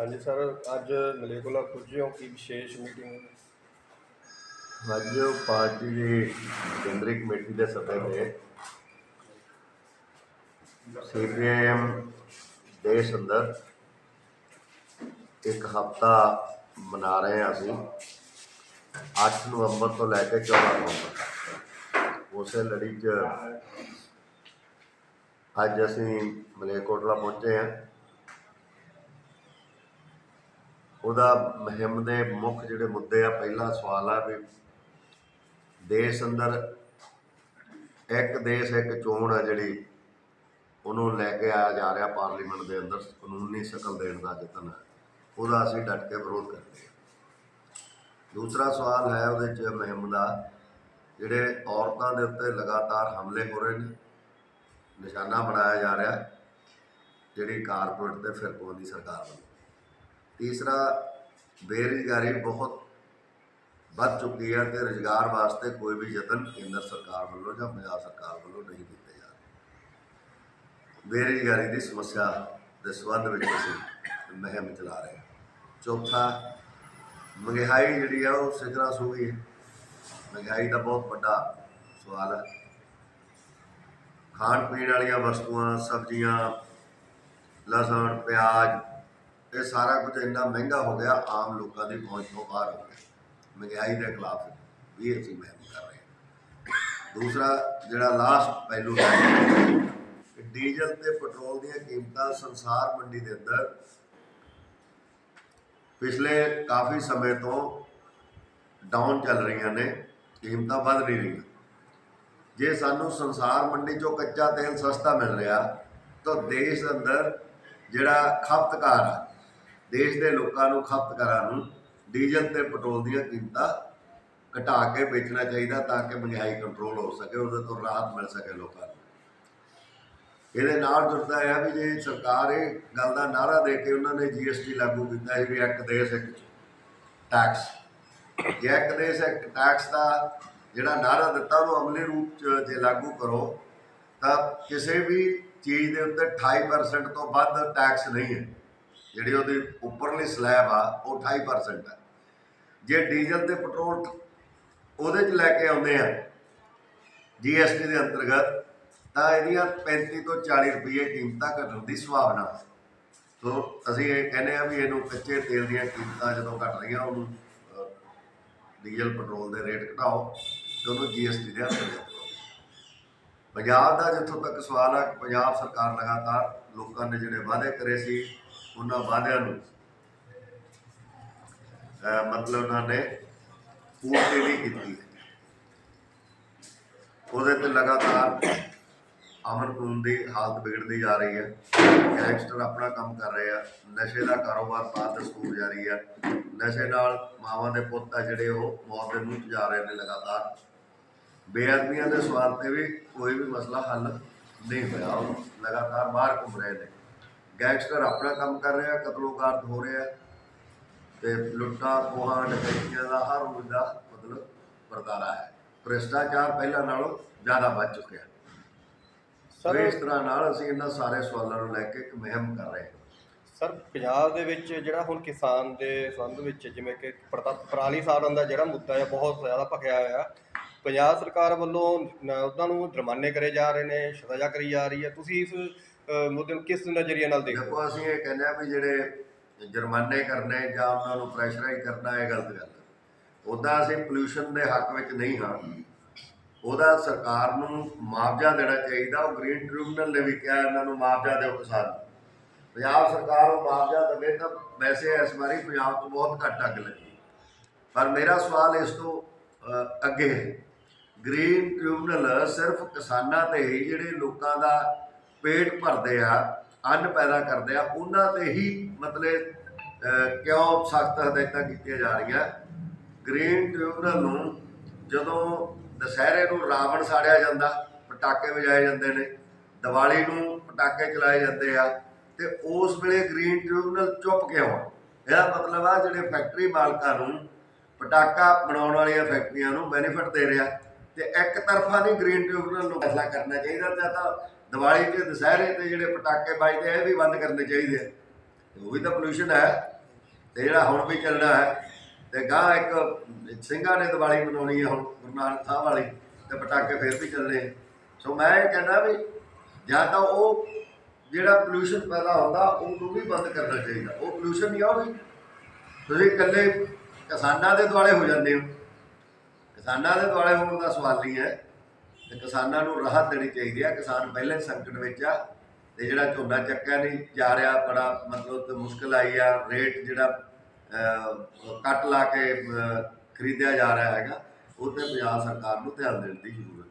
ਹਾਂਜੀ, ਸਰ, ਅੱਜ ਮਲੇਕੋਲਾ ਪੁੱਜੇ ਹੋ ਕੀ ਵਿਸ਼ੇਸ਼ ਮੀਟਿੰਗ ਅੱਜ ਪਾਰਟੀ ਦੀ ਕੇਂਦਰੀ ਕਮੇਟੀ ਦੇ ਸੱਦੇ ਤੇ ਸੀਪੀਆਈਐਮ ਦੇਸ਼ ਅੰਦਰ ਇੱਕ ਹਫਤਾ ਮਨਾ ਰਹੇ ਹਾਂ ਅਸੀਂ। 8 ਨਵੰਬਰ ਤੋਂ ਲੈ ਕੇ 14 ਨਵੰਬਰ ਉਸੇ ਲੜੀ 'ਚ ਅੱਜ ਅਸੀਂ ਮਲੇਕੋਟਲਾ ਪਹੁੰਚੇ ਹਾਂ। ਉਹਦਾ ਮੁਹਿੰਮ ਦੇ ਮੁੱਖ ਜਿਹੜੇ ਮੁੱਦੇ ਆ, ਪਹਿਲਾ ਸਵਾਲ ਆ ਵੀ ਦੇਸ਼ ਅੰਦਰ ਇੱਕ ਦੇਸ਼, ਇੱਕ ਚੋਣ ਆ ਜਿਹੜੀ ਉਹਨੂੰ ਲੈ ਕੇ ਆਇਆ ਜਾ ਰਿਹਾ ਪਾਰਲੀਮੈਂਟ ਦੇ ਅੰਦਰ ਕਾਨੂੰਨੀ ਸ਼ਕਲ ਦੇਣ ਦਾ ਯਤਨ। ਹੈ ਉਹਦਾ ਅਸੀਂ ਡਟ ਕੇ ਵਿਰੋਧ ਕਰਦੇ ਹਾਂ। ਦੂਸਰਾ ਸਵਾਲ ਹੈ ਉਹਦੇ ਚ ਮੁਹਿੰਮ ਦਾ, ਜਿਹੜੇ ਔਰਤਾਂ ਦੇ ਉੱਤੇ ਲਗਾਤਾਰ ਹਮਲੇ ਹੋ ਰਹੇ ਨੇ, ਨਿਸ਼ਾਨਾ ਬਣਾਇਆ ਜਾ ਰਿਹਾ, ਜਿਹੜੀ ਕਾਰਪੋਰੇਟ ਤੇ ਫਿਰਕੂਆਂ ਦੀ ਸਰਕਾਰ ਵੱਲੋਂ ਤੀਸਰਾ ਬੇਰੁਜ਼ਗਾਰੀ ਬਹੁਤ ਵੱਧ ਚੁੱਕੀ ਹੈ ਤੇ ਰੁਜ਼ਗਾਰ ਵਾਸਤੇ ਕੋਈ ਵੀ ਯਤਨ ਕੇਂਦਰ ਸਰਕਾਰ ਵੱਲੋਂ ਜਾਂ ਪੰਜਾਬ ਸਰਕਾਰ ਵੱਲੋਂ ਨਹੀਂ ਕੀਤੇ ਜਾ ਰਹੇ ਬੇਰੁਜ਼ਗਾਰੀ ਦੀ ਸਮੱਸਿਆ ਦੇ ਸੰਬੰਧ ਵਿੱਚ ਅਸੀਂ ਮੁਹਿੰਮ ਚਲਾ ਰਹੇ ਹਾਂ ਚੌਥਾ ਮਹਿੰਗਾਈ ਜਿਹੜੀ ਆ ਉਹ ਸਿਖਰਾਂ ਛੂਹ ਗਈ ਹੈ ਮਹਿੰਗਾਈ ਦਾ ਬਹੁਤ ਵੱਡਾ ਸਵਾਲ ਹੈ ਖਾਣ ਪੀਣ ਵਾਲੀਆਂ ਵਸਤੂਆਂ ਸਬਜ਼ੀਆਂ ਲਸਣ ਪਿਆਜ਼ ਇਹ ਸਾਰਾ ਕੁਝ ਇੰਨਾ ਮਹਿੰਗਾ ਹੋ ਗਿਆ, ਆਮ ਲੋਕਾਂ ਦੀ ਪਹੁੰਚ ਤੋਂ ਬਾਹਰ ਹੋ ਗਿਆ। ਮਹਿੰਗਾਈ ਦੇ ਖਿਲਾਫ ਵੀ ਅਸੀਂ ਮੁਹਿੰਮ ਕਰ ਰਹੇ ਹਾਂ। ਦੂਸਰਾ, ਜਿਹੜਾ ਲਾਸਟ ਪਹਿਲੂ ਹੈ ਡੀਜ਼ਲ ਤੇ ਪੈਟਰੋਲ ਦੀਆਂ ਕੀਮਤਾਂ ਸੰਸਾਰ ਮੰਡੀ ਦੇ ਅੰਦਰ ਪਿਛਲੇ ਕਾਫੀ ਸਮੇਂ ਤੋਂ ਡਾਊਨ ਚੱਲ ਰਹੀਆਂ ਨੇ, ਕੀਮਤਾਂ ਵੱਧ ਨਹੀਂ ਰਹੀਆਂ। ਜੇ ਸਾਨੂੰ ਸੰਸਾਰ ਮੰਡੀ ਚੋਂ ਕੱਚਾ ਤੇਲ ਸਸਤਾ ਮਿਲ ਰਿਹਾ, ਤਾਂ ਦੇਸ਼ ਅੰਦਰ ਜਿਹੜਾ ਖਪਤਕਾਰ ਆ ਦੇਸ਼ ਦੇ ਲੋਕਾਂ ਨੂੰ ਖਪਤਕਾਰਾਂ ਨੂੰ ਡੀਜ਼ਲ ਤੇ ਪੈਟਰੋਲ ਦੀਆਂ ਕੀਮਤਾਂ ਘਟਾ ਕੇ ਵੇਚਣਾ ਚਾਹੀਦਾ ਤਾਂ ਕਿ ਮਹਿੰਗਾਈ ਕੰਟਰੋਲ ਹੋ ਸਕੇ, ਉਹਦੇ ਤੋਂ ਰਾਹਤ ਮਿਲ ਸਕੇ ਲੋਕਾਂ ਨੂੰ। ਇਹਦੇ ਨਾਲ ਜੁੜਦਾ ਹੈ ਵੀ ਜੇ ਸਰਕਾਰ ਇਹ ਗੱਲ ਦਾ ਨਾਰਾ ਦੇ ਕੇ ਉਹਨਾਂ ਨੇ ਜੀਐਸਟੀ ਲਾਗੂ ਕੀਤਾ ਹੈ ਵੀ ਇੱਕ ਦੇਸ਼, ਇੱਕ ਟੈਕਸ ਜੇ ਇੱਕ ਦੇਸ਼, ਇੱਕ ਟੈਕਸ ਦਾ ਜਿਹੜਾ ਨਾਰਾ ਦਿੱਤਾ ਉਹਨੂੰ ਅਮਲੀ ਰੂਪ ਚ ਜੇ ਲਾਗੂ ਕਰੋ, ਤਾਂ ਕਿਸੇ ਵੀ ਚੀਜ਼ ਦੇ ਉੱਤੇ 28% ਤੋਂ ਵੱਧ ਟੈਕਸ ਨਹੀਂ ਹੈ। ਜਿਹੜੀ ਉਹਦੀ ਉੱਪਰਲੀ ਸਲੈਬ ਆ, ਉਹ 28% ਆ। ਜੇ ਡੀਜ਼ਲ ਤੇ ਪੈਟਰੋਲ ਉਹਦੇ ਚ ਲੈ ਕੇ ਆਉਂਦੇ ਆ ਜੀਐਸਟੀ ਦੇ ਅੰਤਰਗਤ, ਤਾਂ ਇਹਦੀਆਂ 35 ਤੋਂ 40 ਰੁਪਏ ਕੀਮਤਾਂ ਘਟਣ ਦੀ ਸੰਭਾਵਨਾ ਹੈ। ਸੋ ਅਸੀਂ ਇਹ ਕਹਿੰਦੇ ਆ ਵੀ ਇਹਨੂੰ ਕੱਚੇ ਤੇਲ ਦੀਆਂ ਕੀਮਤਾਂ ਜਦੋਂ ਘਟ ਰਹੀਆਂ, ਉਹਨੂੰ ਡੀਜ਼ਲ, ਪੈਟਰੋਲ ਦੇ ਰੇਟ ਘਟਾਓ ਤੇ ਉਹਨੂੰ ਜੀਐਸਟੀ ਦੇ ਅੰਤਰਗਤ ਪੰਜਾਬ ਦਾ ਜਿੱਥੋਂ ਤੱਕ ਸਵਾਲ ਆ, ਪੰਜਾਬ ਸਰਕਾਰ ਲਗਾਤਾਰ ਲੋਕਾਂ ਨੇ ਜਿਹੜੇ ਵਾਅਦੇ ਕਰੇ ਸੀ ਉਹਨਾਂ ਵਾਅਦਿਆਂ ਨੂੰ। ਮਤਲਬ ਉਹਨਾਂ ਨੇ ਪੂਰਤੀ ਨਹੀਂ ਕੀਤੀ। ਉਹਦੇ ਤੇ ਲਗਾਤਾਰ ਅਮਨ ਕਾਨੂੰਨ ਦੀ ਹਾਲਤ ਵਿਗੜਦੀ ਜਾ ਰਹੀ ਹੈ। ਗੈਂਗਸਟਰ ਆਪਣਾ ਕੰਮ ਕਰ ਰਹੇ ਆ। ਨਸ਼ੇ ਦਾ ਕਾਰੋਬਾਰ ਪਾਰਦਰਸ਼ਕ ਜਾਰੀ ਹੈ। ਨਸ਼ੇ ਨਾਲ ਮਾਵਾਂ ਦੇ ਪੁੱਤ ਆ ਜਿਹੜੇ, ਉਹ ਮੌਤ ਦੇ ਮੂੰਹ ਜਾ ਰਹੇ ਨੇ ਲਗਾਤਾਰ। ਬੇਅਦਬੀਆਂ ਦੇ ਸਵਾਲ ਤੇ ਵੀ ਕੋਈ ਵੀ ਮਸਲਾ ਹੱਲ ਨਹੀਂ ਹੋਇਆ। ਉਹ ਲਗਾਤਾਰ ਬਾਹਰ ਘੁੰਮ ਰਹੇ ਨੇ। ਗੈਂਗਸਟਰ ਆਪਣਾ ਕੰਮ ਕਰ ਰਿਹਾ ਕਤਲੋਗਾਰਤ ਹੋ ਰਿਹਾ। ਤੇ ਲੁੱਟਾਂ ਖੋਹਾਂ ਡਕੈਤੀਆਂ ਦਾ ਹਰ ਰੋਜ਼ ਦਾ ਮਤਲਬ ਵਰਤਾਰਾ ਹੈ। ਭ੍ਰਿਸ਼ਟਾਚਾਰ ਪਹਿਲਾਂ ਨਾਲੋਂ ਜ਼ਿਆਦਾ ਵੱਧ ਚੁੱਕਿਆ। ਸਰ ਇਸ ਤਰ੍ਹਾਂ ਨਾਲ ਅਸੀਂ ਇਹਨਾਂ ਸਾਰੇ ਸਵਾਲਾਂ ਨੂੰ ਲੈ ਕੇ ਇੱਕ ਮੁਹਿੰਮ ਕਰ ਰਹੇ ਹਾਂ। ਸਰ ਪੰਜਾਬ ਦੇ ਵਿੱਚ ਜਿਹੜਾ ਹੁਣ ਕਿਸਾਨ ਦੇ ਸੰਬੰਧ ਵਿੱਚ ਜਿਵੇਂ ਕਿ ਪਰਾਲੀ ਸਾੜਨ ਦਾ ਜਿਹੜਾ ਮੁੱਦਾ ਹੈ ਬਹੁਤ ਜ਼ਿਆਦਾ ਭਖਿਆ ਹੋਇਆ। ਪੰਜਾਬ ਸਰਕਾਰ ਵੱਲੋਂ ਉਹਨਾਂ ਨੂੰ ਜੁਰਮਾਨੇ ਕਰੇ ਜਾ ਰਹੇ ਨੇ ਸਜ਼ਾ ਕਰੀ ਜਾ ਰਹੀ ਹੈ। ਤੁਸੀਂ ਇਸ ਮੁੱਦੇ ਨੂੰ ਕਿਸ ਨਜ਼ਰੀਏ ਨਾਲ ਦੇਖਦੇ ਹੋ? ਦੇਖੋ, ਅਸੀਂ ਇਹ ਕਹਿੰਦੇ ਆ ਵੀ ਜਿਹੜੇ ਜੁਰਮਾਨੇ ਕਰਨੇ ਜਾਂ ਉਹਨਾਂ ਨੂੰ ਪ੍ਰੈਸ਼ਰਾਈਜ਼ ਕਰਨਾ, ਇਹ ਗਲਤ ਗੱਲ ਹੈ। ਉਹਦਾ ਅਸੀਂ ਪੋਲੂਸ਼ਨ ਦੇ ਹੱਕ ਵਿੱਚ ਨਹੀਂ ਹਾਂ। ਉਹਦਾ ਸਰਕਾਰ ਨੂੰ ਮੁਆਵਜ਼ਾ ਦੇਣਾ ਚਾਹੀਦਾ। ਉਹ ਗ੍ਰੀਨ ਟ੍ਰਿਬਿਊਨਲ ਨੇ ਵੀ ਕਿਹਾ, ਇਹਨਾਂ ਨੂੰ ਮੁਆਵਜ਼ਾ ਦਿਓ ਕਿਸਾਨ ਪੰਜਾਬ ਸਰਕਾਰ ਉਹ ਮੁਆਵਜ਼ਾ ਦੇਵੇ ਤਾਂ ਵੈਸੇ ਇਸ ਵਾਰੀ ਪੰਜਾਬ ਤੋਂ ਬਹੁਤ ਘੱਟ ਅੱਗ ਲੱਗੀ। ਪਰ ਮੇਰਾ ਸਵਾਲ ਇਸ ਤੋਂ ਅੱਗੇ ਹੈ। ਗ੍ਰੀਨ ਟ੍ਰਿਬਿਊਨਲ ਸਿਰਫ ਕਿਸਾਨਾਂ ਤੇ ਹੀ, ਜਿਹੜੇ ਲੋਕਾਂ ਦਾ ਪੇਟ ਭਰਦੇ ਆ, ਅੰਨ ਪੈਦਾ ਕਰਦੇ ਆ, ਉਹਨਾਂ ਤੇ ਹੀ ਮਤਲਬ ਕਿਉਂ ਸਖਤ ਹਦਾਇਤਾਂ ਕੀਤੀਆਂ ਜਾ ਰਹੀਆਂ। ਗ੍ਰੀਨ ਟ੍ਰਿਬਿਊਨਲ ਨੂੰ ਜਦੋਂ ਦੁਸਹਿਰੇ ਨੂੰ ਰਾਵਣ ਸਾੜਿਆ ਜਾਂਦਾ, ਪਟਾਕੇ ਵਜਾਏ ਜਾਂਦੇ ਨੇ, ਦੀਵਾਲੀ ਨੂੰ ਪਟਾਕੇ ਚਲਾਏ ਜਾਂਦੇ ਆ, ਤੇ ਉਸ ਵੇਲੇ ਗ੍ਰੀਨ ਟ੍ਰਿਬਿਊਨਲ ਚੁੱਪ ਕਿਉਂ ਆ? ਇਹਦਾ ਮਤਲਬ ਆ, ਜਿਹੜੇ ਫੈਕਟਰੀ ਮਾਲਕਾਂ ਨੂੰ ਪਟਾਕਾ ਬਣਾਉਣ ਵਾਲੀਆਂ ਫੈਕਟਰੀਆਂ ਨੂੰ ਬੈਨੀਫਿਟ ਦੇ ਰਿਹਾ, ਤੇ ਇੱਕ ਤਰਫਾ ਨਹੀਂ ਗ੍ਰੀਨ ਟ੍ਰਿਬਿਊਨਲ ਨੂੰ ਫੈਸਲਾ ਕਰਨਾ ਚਾਹੀਦਾ, ਜਾਂ ਤਾਂ ਦੀਵਾਲੀ ਤੇ ਦੁਸਹਿਰੇ ਤੇ ਜਿਹੜੇ ਪਟਾਕੇ ਵੱਜਦੇ ਆ, ਇਹ ਵੀ ਬੰਦ ਕਰਨੇ ਚਾਹੀਦੇ ਆ। ਉਹ ਵੀ ਤਾਂ ਪੋਲੂਸ਼ਨ ਹੈ। ਤੇ ਜਿਹੜਾ ਹੁਣ ਵੀ ਚੱਲਣਾ ਹੈ, ਤੇ ਗਾਂ ਇੱਕ ਸਿੰਘਾਂ ਨੇ ਦੀਵਾਲੀ ਮਨਾਉਣੀ ਹੈ ਹੁਣ, ਗੁਰੂ ਨਾਨਕ ਸਾਹਿਬ ਵਾਲੀ, ਤੇ ਪਟਾਕੇ ਫੇਰ ਵੀ ਚੱਲਣੇ ਸੋ ਮੈਂ ਇਹ ਕਹਿੰਦਾ ਵੀ ਜਾਂ ਤਾਂ ਉਹ ਜਿਹੜਾ ਪੋਲੂਸ਼ਨ ਪੈਦਾ ਹੁੰਦਾ, ਉਹਨੂੰ ਵੀ ਬੰਦ ਕਰਨਾ ਚਾਹੀਦਾ। ਉਹ ਪੋਲੂਸ਼ਨ ਨਹੀਂ ਆ ਵੀ। ਤੁਸੀਂ ਇਕੱਲੇ ਕਿਸਾਨਾਂ ਦੇ ਦੁਆਲੇ ਹੋ ਜਾਂਦੇ ਹੋ। ਕਿਸਾਨਾਂ ਦੇ ਦੁਆਲੇ ਹੋਣ ਦਾ ਸਵਾਲ ਨਹੀਂ ਹੈ। ਤੇ ਕਿਸਾਨਾਂ ਨੂੰ ਰਾਹਤ ਦੇਣੀ ਚਾਹੀਦੀ ਆ। ਕਿਸਾਨ ਪਹਿਲੇ ਸੰਕਟ ਵਿੱਚ ਆ ਤੇ ਜਿਹੜਾ ਝੋਨਾ ਚੱਕਿਆ ਨਹੀਂ ਜਾ ਰਿਹਾ, ਬੜਾ ਮਤਲਬ ਤੇ ਮੁਸ਼ਕਲ ਆਈ ਆ। ਰੇਟ ਜਿਹੜਾ ਕੱਟ ਲਾ ਕੇ ਖਰੀਦਿਆ ਜਾ ਰਿਹਾ ਹੈਗਾ, ਉਹ ਤੇ ਪੰਜਾਬ ਸਰਕਾਰ ਨੂੰ ਧਿਆਨ ਦੇਣ ਦੀ ਜ਼ਰੂਰਤ